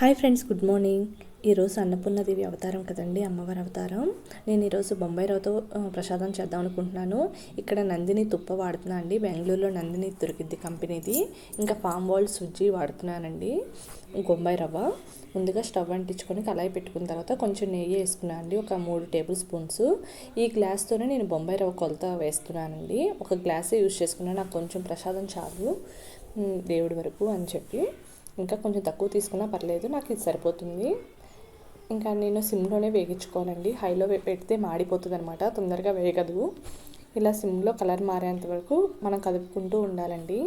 Hi friends good morning. ఈరోజు అన్నపూర్ణదేవి అవతారం కదండి అమ్మవారి అవతారం. నేను ఈరోజు బొంబాయి రవ్వతో ప్రసాదం చేద్దాం అనుకుంటున్నాను. ఇక్కడ నందిని తుప్ప వాడుతున్నా అండి. బెంగళూరులో నందిని దొరికిద్ది కంపెనీది. ఇంకా ఫామ్ వాల్ సుజ్జి వాడుతున్నానండి. బొంబాయి రవ్వ. ముందుగా స్టవ్ అంటించుకొని కళాయి పెట్టుకున్న తర్వాత కొంచెం నెయ్యి వేసుకున్నాను అండి. ఒక మూడు టేబుల్ స్పూన్స్. ఈ గ్లాస్తోనే నేను బొంబాయి రవ్వ కొలత వేస్తున్నానండి. ఒక గ్లాసే యూజ్ చేసుకున్నాను నాకు కొంచెం ప్రసాదం చాలు. దేవుడి వరకు అని చెప్పి. ఇంకా కొంచెం తక్కువ తీసుకున్నా పర్లేదు నాకు ఇది సరిపోతుంది. ఇంకా నేను సిమ్లోనే వేగించుకోవాలండి. హైలో పెడితే మాడిపోతుంది అనమాట తొందరగా వేగదు. ఇలా సిమ్లో కలర్ మారేంత వరకు మనం కదుపుకుంటూ ఉండాలండి.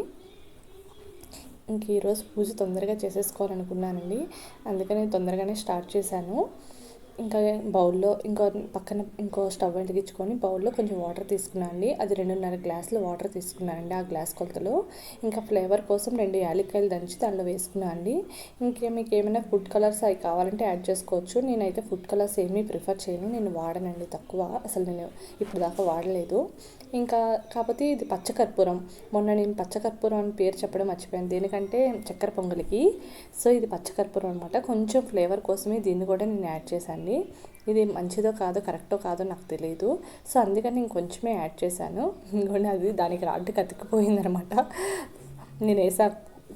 ఇంక ఈరోజు పూజ తొందరగా చేసేసుకోవాలనుకున్నానండి. అందుకని తొందరగానే స్టార్ట్ చేశాను. ఇంకా బౌల్లో ఇంకో పక్కన ఇంకో స్టవ్ వెలిగించుకొని బౌల్లో కొంచెం వాటర్ తీసుకున్నాను అండి అది రెండున్నర గ్లాసులు వాటర్ తీసుకున్నానండి ఆ గ్లాస్ కొలతలో. ఇంకా ఫ్లేవర్ కోసం రెండు యాలక్కాయలు దంచి దానిలో వేసుకున్నాను అండి ఇంకే మీకు ఏమైనా ఫుడ్ కలర్స్ అవి కావాలంటే యాడ్ చేసుకోవచ్చు. నేనైతే ఫుడ్ కలర్స్ ఏమీ ప్రిఫర్ చేయను. నేను వాడనండి తక్కువ. అసలు నేను ఇప్పుడు దాకా వాడలేదు. ఇంకా కాకపోతే ఇది పచ్చకర్పూరం. మొన్న నేను పచ్చకర్పూరం అని పేరు చెప్పడం మర్చిపోయాను. దేనికంటే చక్కెర పొంగలికి. సో ఇది పచ్చకర్పూరం అనమాట కొంచెం ఫ్లేవర్ కోసమే దీన్ని కూడా నేను యాడ్ చేశాను. ఇది మంచిదో కాదో కరెక్టో కాదో నాకు తెలియదు సో అందుకని నేను కొంచెమే యాడ్ చేశాను. ఇంకోటి అది దానికి రాడ్డు కతికిపోయిందనమాట నేను వేసా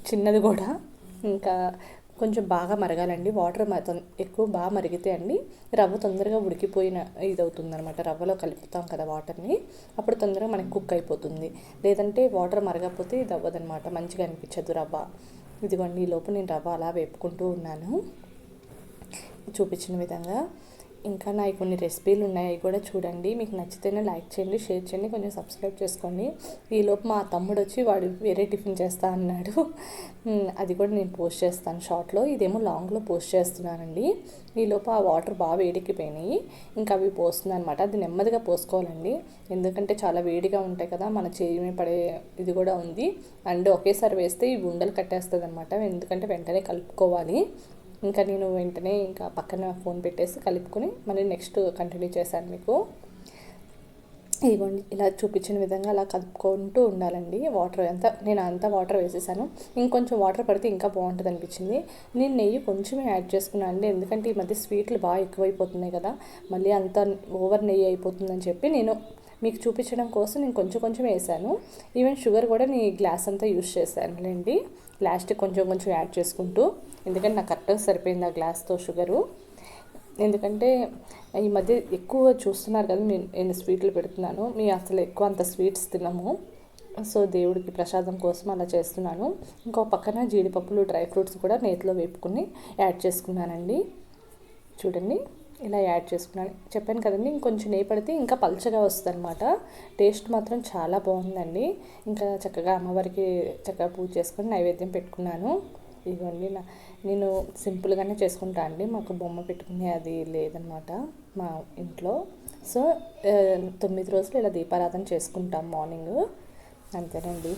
చిన్నది కూడా. ఇంకా కొంచెం బాగా మరగాలండి. వాటర్ ఎక్కువ బాగా మరిగితే అండి రవ్వ తొందరగా ఉడికిపోయిన ఇది అవుతుంది అనమాట రవ్వలో కలుపుతాం కదా వాటర్ని. అప్పుడు తొందరగా మనకి కుక్ అయిపోతుంది. లేదంటే వాటర్ మరగకపోతే ఇది అవ్వదనమాట. మంచిగా అనిపించదు రవ్వ. ఇదిగోండి ఈ లోపు నేను రవ్వ అలా వేపుకుంటూ ఉన్నాను. చూపించిన విధంగా. ఇంకా నా కొన్ని రెసిపీలు ఉన్నాయి అవి కూడా చూడండి. మీకు నచ్చితేనే లైక్ చేయండి షేర్ చేయండి కొంచెం సబ్స్క్రైబ్ చేసుకోండి. ఈలోపు మా తమ్ముడు వచ్చి వాడు వేరే టిఫిన్ చేస్తా అన్నాడు. అది కూడా నేను పోస్ట్ చేస్తాను షార్ట్లో. ఇదేమో లాంగ్లో పోస్ట్ చేస్తున్నానండి. ఈలోపు ఆ వాటర్ బాగా వేడెక్కిపోయినాయి. ఇంకా అవి పోస్తుంది అనమాట అది నెమ్మదిగా పోసుకోవాలండి. ఎందుకంటే చాలా వేడిగా ఉంటాయి కదా మన చేయి పడే ఇది కూడా ఉంది. అండ్ ఒకేసారి వేస్తే ఈ ఉండలు కట్టేస్తుంది అనమాట ఎందుకంటే వెంటనే కలుపుకోవాలి. ఇంకా నేను వెంటనే ఇంకా పక్కన ఫోన్ పెట్టేసి కలుపుకొని మళ్ళీ నెక్స్ట్ కంటిన్యూ చేశాను మీకు. ఇదిగోండి ఇలా చూపించిన విధంగా అలా కలుపుకుంటూ ఉండాలండి. వాటర్ అంతా నేను అంతా వాటర్ వేసేసాను. ఇంకొంచెం వాటర్ పడితే ఇంకా బాగుంటుంది అనిపించింది. నేను నెయ్యి కొంచెమే యాడ్ చేసుకున్నాను అండి. ఎందుకంటే ఈ మధ్య స్వీట్లు బాగా ఎక్కువైపోతున్నాయి కదా. మళ్ళీ అంత ఓవర్ నెయ్యి అయిపోతుందని చెప్పి నేను మీకు చూపించడం కోసం నేను కొంచెం కొంచెం వేసాను. ఈవెన్ షుగర్ కూడా నేను గ్లాస్ అంతా యూస్ చేశానులేండి. లాస్ట్ కొంచెం కొంచెం యాడ్ చేసుకుంటూ ఎందుకంటే నాకు కరెక్ట్గా సరిపోయింది ఆ గ్లాస్తో షుగరు ఎందుకంటే ఈ మధ్య ఎక్కువ చూస్తున్నారు కదా నేను నేను స్వీట్లు పెడుతున్నాను. మీ అసలు ఎక్కువ అంత స్వీట్స్ తినము. సో దేవుడికి ప్రసాదం కోసం అలా చేస్తున్నాను. ఇంకో పక్కన జీడిపప్పులు డ్రై ఫ్రూట్స్ కూడా నేతిలో వేపుకుని యాడ్ చేసుకున్నానండి. చూడండి. ఇలా యాడ్ చేసుకున్నాను. చెప్పాను కదండి ఇంకొంచెం నెయ్యి పడితే ఇంకా పల్చగా వస్తుంది అనమాట టేస్ట్ మాత్రం చాలా బాగుందండి. ఇంకా చక్కగా అమ్మవారికి చక్కగా పూజ చేసుకొని నైవేద్యం పెట్టుకున్నాను. ఇదిగోండి నా నేను సింపుల్గానే చేసుకుంటా అండి. మాకు బొమ్మ పెట్టుకునే అది లేదనమాట మా ఇంట్లో. సో తొమ్మిది రోజులు ఇలా దీపారాధన చేసుకుంటాం మార్నింగ్. అంతేనండి.